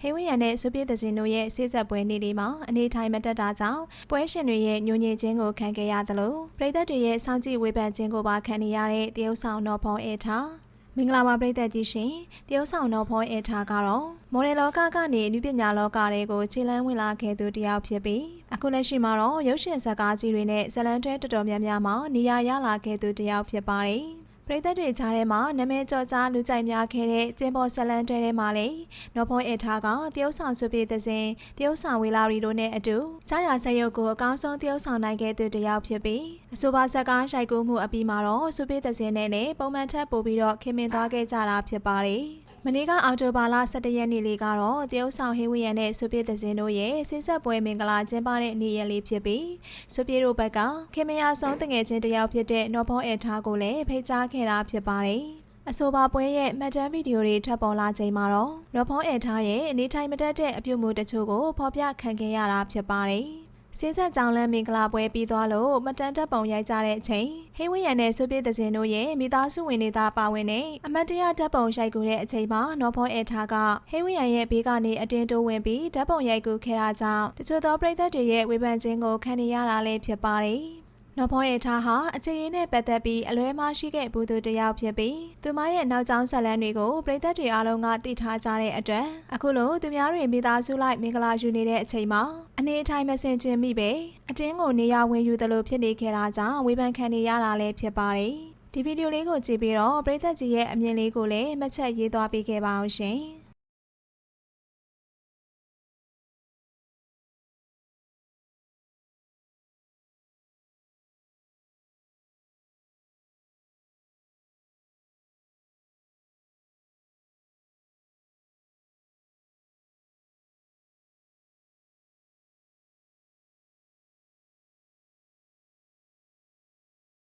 ဟေဝရန်နဲ့စုပြေသစဉ်တို့ရဲ့ဆေးဆက်ပွဲနေ့လေးမှာအနေထိုင်မတက်တာကြောင့်ပွဲရှင်တွေရဲ့ညှို့ညင်ခြင်းကိုခံခဲ့ရသလိုပြည်သက်တွေရဲ့စောင့်ကြည့်ဝေဖန်ခြင်းကိုပါခံနေရတဲ့တရုတ်ဆောင်တော်ဖုံးအေထားမင်္ဂလာပါပြည်သက်ကြီးရှင်တရုတ်ဆောင်တော်ဖုံးအေထားကတော့မော်ဒယ်လောကကနေလူပညာလောကတွေကိုခြေလန်းဝင်လာခဲ့သူတစ်ယောက်ဖြစ်ပြီးအခုလက်ရှိမှာတော့ရုပ်ရှင်ဇာတ်ကားကြီးတွေနဲ့ဇတ်လန်တွဲတော်တော်များများမှာနေရာရလာခဲ့သူတစ်ယောက်ဖြစ်ပါတယ် ပရိသတ်တွေကြားထဲမှာနာမည်ကျော်ကြားလူကြိုက်များခဲ့တဲ့ကျင်းပေါ်ဆက်လန်တွဲထဲမှာလေနော်ဖုံးအထားကတရုတ်ဆောင်ဆွပြေတဲ့စဉ်တရုတ်ဆောင်ဝေလာရီတို့နဲ့အတူကြားရဆက်ရုပ်ကိုအကောင်းဆုံးတရုတ်ဆောင်နိုင်ခဲ့သူတစ်ယောက်ဖြစ်ပြီးအဆိုပါဇက်ကားရှိုက်ကူးမှုအပြီးမှာတော့ဆွပြေတဲ့စဉ်နဲ့လည်းပုံမှန်ထက်ပိုပြီးတော့ခင်မင်သွားခဲ့ကြတာဖြစ်ပါတယ် မနေ့ကအော်တိုဘာလ17ရက်နေ့လေးကတော့တရုတ်ဆောင်ဟေးဝီယန်နဲ့ဆွပြေသစင်တို့ရဲ့ဆင်းဆက်ပွဲမင်္ဂလာကျင်းပတဲ့နေ့ရက်လေးဖြစ်ပြီးဆွပြေတို့ဘက်ကခင်မယာဆုံးတငယ်ချင်းတစ်ယောက်ဖြစ်တဲ့နော်ဖောအဲထားကိုလည်းဖိတ်ကြားခဲ့တာဖြစ်ပါတယ်အဆိုပါပွဲရဲ့မှတ်တမ်းဗီဒီယိုတွေထွက်ပေါ်လာချိန်မှာတော့ရော်ဖုံးအဲထားရဲ့အနေထိုင်မတတ်တဲ့အပြုအမူတချို့ကိုဖော်ပြခံခဲ့ရတာဖြစ်ပါတယ်။ စင်းဆက်ကြောင်လန်းမင်္ဂလာပွဲပြီးသွားလို့မတန်တက်ပုံရိုက်ကြတဲ့အချိန်ဟိဝင်းရံနဲ့ဆွေးပြေးတဲ့စင်တို့ရဲ့မိသားစုဝင်တွေသာပါဝင်နေအမတ်တရဓာတ်ပုံရိုက်ကူတဲ့အချိန်မှာနော်ဖောအဲထားကဟိဝင်းရံရဲ့ဘေးကနေအတင်းတိုးဝင်ပြီးဓာတ်ပုံရိုက်ကူခဲ့တာကြောင့်တချို့သောပရိသတ်တွေရဲ့ဝေဖန်ခြင်းကိုခံနေရတာလည်းဖြစ်ပါတယ်။ နော်ဖောရဲထားဟာအခြေရင်းနဲ့ပတ်သက်ပြီးအလွဲမရှိခဲ့ဘူးသူတယောက်ဖြစ်ပြီးသူမရဲ့နောက်ကျောင်းဆက်လန်းတွေကိုပြည်သက်တွေအားလုံးကသိထားကြတဲ့အတွက်အခုလိုသူများတွေမိသားစုလိုက်မင်္ဂလာယူနေတဲ့အချိန်မှာအနေအထိုင်မဆင်ခြင်မိပဲအတင်းကိုနေရာဝင်ယူသလိုဖြစ်နေခဲ့တာကြောင့်ဝေဖန်ခံနေရတာလည်းဖြစ်ပါတယ်ဒီဗီဒီယိုလေးကိုကြည့်ပြီးတော့ပြည်သက်ကြီးရဲ့အမြင်လေးကိုလည်းမှတ်ချက်ရေးသွားပေးခဲ့ပါအောင်ရှင်